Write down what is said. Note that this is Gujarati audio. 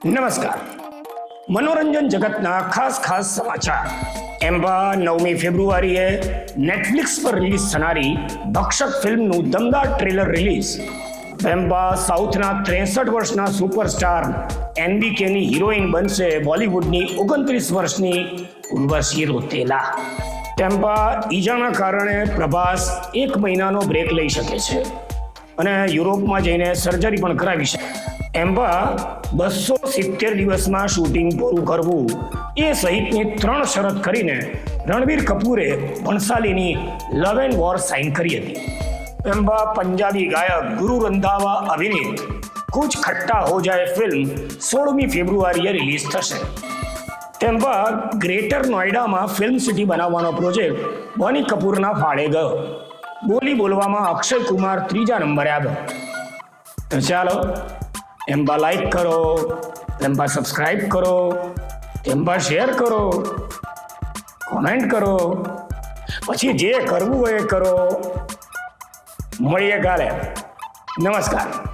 નમસ્કાર. મનોરંજન જગતના ખાસ ખાસ સમાચાર. એમ્બા નવમી ફેબ્રુઆરીએ નેટફ્લિક્સ પર રિલીઝ થનારી ભક્ષક ફિલ્મનું દમદાર ટ્રેલર રિલીઝ. એમ્બા સાઉથના ત્રેસઠ વર્ષના સુપરસ્ટાર એનબીકેની હિરોઈન બનશે બોલિવૂડની ઓગણત્રીસ વર્ષની ઉર્વશી રોતેલા ટેમ્પા ઈજાના કારણે પ્રભાસ એક મહિનાનો બ્રેક લઈ શકે છે અને યુરોપમાં જઈને સર્જરી પણ કરાવી છે એમ્બા બસો સિત્તેર દિવસમાં શૂટિંગ પૂરું કરવું. એ સહિતની ત્રણ શરત કરીને રણબીર કપૂરે ભણસાલીની લવ એન્ડ વોર સાઇન કરી હતી. એમ્બા પંજાબી ગાયક ગુરુ રંધાવા અભિનીત કુછ ખટ્ટા હો જાય ફિલ્મ સોળમી ફેબ્રુઆરીએ રિલીઝ થશે. તેમ બાદ ગ્રેટર નોઈડામાં ફિલ્મ સિટી બનાવવાનો પ્રોજેક્ટ બોની કપૂરના ફાળે ગયો. બોલી બોલવામાં અક્ષય કુમાર ત્રીજા નંબરે આવ્યો. ચાલો એમ્બા લાઈક કરો, એમ્બા સબસ્ક્રાઈબ કરો, એમ્બા શેર કરો કોમેન્ટ કરો. પછી જે કરવું હોય એ કરો. મળીએ કાલે. નમસ્કાર.